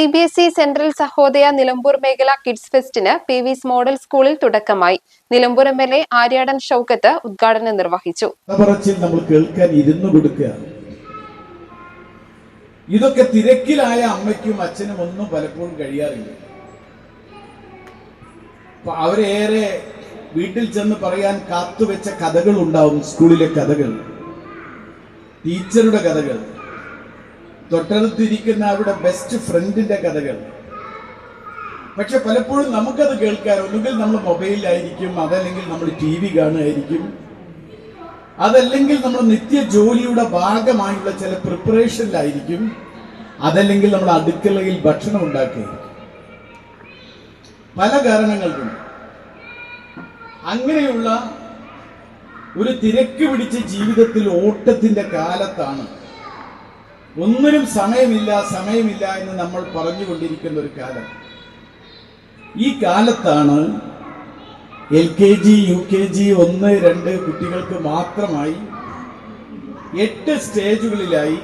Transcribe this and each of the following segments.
C B S E central Sahodaya Nilambur മേഖല kids ഫെസ്റ്റിന് P വിസ് model സ്കൂളിൽ തുടക്കമായി. Nilambur M L A Aryadan Shoukath ഉദ്ഘാടനം നിർവഹിച്ചു. നമ്മൾ കേൾക്കാൻ ഇരുന്നു ഇതൊക്കെ തിരക്കിലായ അമ്മയ്ക്കും അച്ഛനും ഒന്നും പലപ്പോഴും കഴിയാറില്ല. അവരേറെ വീട്ടിൽ ചെന്ന് പറയാൻ കാത്തുവെച്ച കഥകൾ ഉണ്ടാവും സ്കൂളിലെ കഥകൾ ടീച്ചറുടെ കഥകൾ. തൊട്ടടുത്തിരിക്കുന്ന അവരുടെ ബെസ്റ്റ് ഫ്രണ്ടിന്റെ കഥകൾ. പക്ഷെ പലപ്പോഴും നമുക്കത് കേൾക്കാൻ ഒന്നുകിൽ നമ്മൾ മൊബൈലിലായിരിക്കും അതല്ലെങ്കിൽ നമ്മൾ ടി വി കാണുമായിരിക്കും. അതല്ലെങ്കിൽ നമ്മൾ നിത്യ ജോലിയുടെ ഭാഗമായുള്ള ചില പ്രിപ്പറേഷനിലായിരിക്കും അതല്ലെങ്കിൽ നമ്മൾ അടുക്കളയിൽ ഭക്ഷണം ഉണ്ടാക്കുകയായിരിക്കും. പല കാരണങ്ങൾ കൊണ്ട് അങ്ങനെയുള്ള ഒരു തിരക്ക് പിടിച്ച ജീവിതത്തിൽ ഓട്ടത്തിന്റെ കാലത്താണ് ഒന്നിനും സമയമില്ല സമയമില്ല എന്ന് നമ്മൾ പറഞ്ഞുകൊണ്ടിരിക്കുന്ന ഒരു കാലം. ഈ കാലത്താണ് L K G U K G ഒന്ന് രണ്ട് കുട്ടികൾക്ക് മാത്രമായി എട്ട് സ്റ്റേജുകളിലായി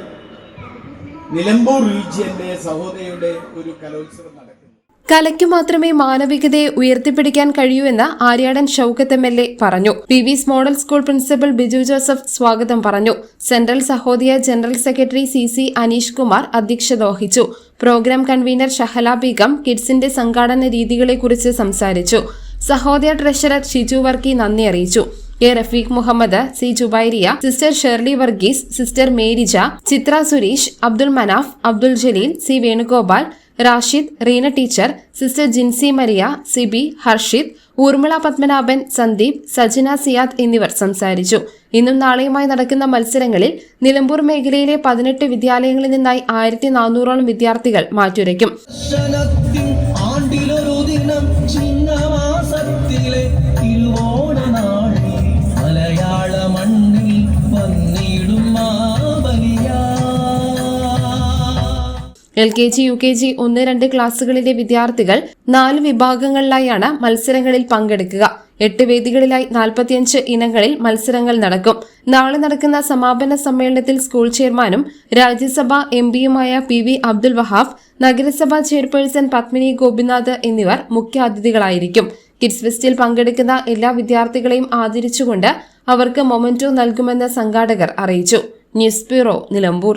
നിലമ്പൂർ റീജിയന്റെ സഹോദരിയുടെ ഒരു കലോത്സവം നടക്കുന്നു കലയ്ക്കു മാത്രമേ മാനവികതയെ ഉയർത്തിപ്പിടിക്കാൻ കഴിയൂ എന്ന് Aryadan Shoukath M L A പറഞ്ഞു. പി വിസ് model school principal Biju Joseph സ്വാഗതം പറഞ്ഞു. Central Sahodaya general secretary C C Aneesh Kumar അധ്യക്ഷത വഹിച്ചു. പ്രോഗ്രാം കൺവീനർ ഷഹല ബീഗം കിഡ്സിന്റെ സംഘാടന രീതികളെക്കുറിച്ച് സംസാരിച്ചു. സഹോദയ ട്രഷറർ ഷിജു വർക്കി നന്ദി അറിയിച്ചു. A Rafeeq Muhammad C Jubairiya sister Sherly Varghese sister Merija Chithra Sureesh Abdul Manaf Abdul Jaleel C Venugopal Rashid Reena teacher sister Jinsy Maria Siby Harshid Urmila Padmanabhan Sandeep Sajina Siyad എന്നിവർ സംസാരിച്ചു. ഇന്നും നാളെയുമായി നടക്കുന്ന മത്സരങ്ങളിൽ നിലമ്പൂർ മേഖലയിലെ പതിനെട്ട് വിദ്യാലയങ്ങളിൽ നിന്നായി ആയിരത്തി നാനൂറോളം വിദ്യാർത്ഥികൾ മാറ്റുരയ്ക്കും. L K G U K G ഒന്ന് രണ്ട് ക്ലാസ്സുകളിലെ വിദ്യാർത്ഥികൾ നാല് വിഭാഗങ്ങളിലായാണ് മത്സരങ്ങളിൽ പങ്കെടുക്കുക. എട്ട് വേദികളിലായി നാൽപ്പത്തിയഞ്ച് ഇനങ്ങളിൽ മത്സരങ്ങൾ നടക്കും. നാളെ നടക്കുന്ന സമാപന സമ്മേളനത്തിൽ സ്കൂൾ ചെയർമാനും രാജ്യസഭ എം പിയുമായ പി വി അബ്ദുൽ വഹാഫ് നഗരസഭാ ചെയർപേഴ്സൺ പത്മിനി ഗോപിനാഥ് എന്നിവർ മുഖ്യാതിഥികളായിരിക്കും കിഡ്സ് ഫെസ്റ്റിൽ പങ്കെടുക്കുന്ന എല്ലാ വിദ്യാർത്ഥികളെയും ആദരിച്ചുകൊണ്ട് അവർക്ക് മൊമെന്റോ നൽകുമെന്ന് സംഘാടകർ അറിയിച്ചു. News bureau Nilambur.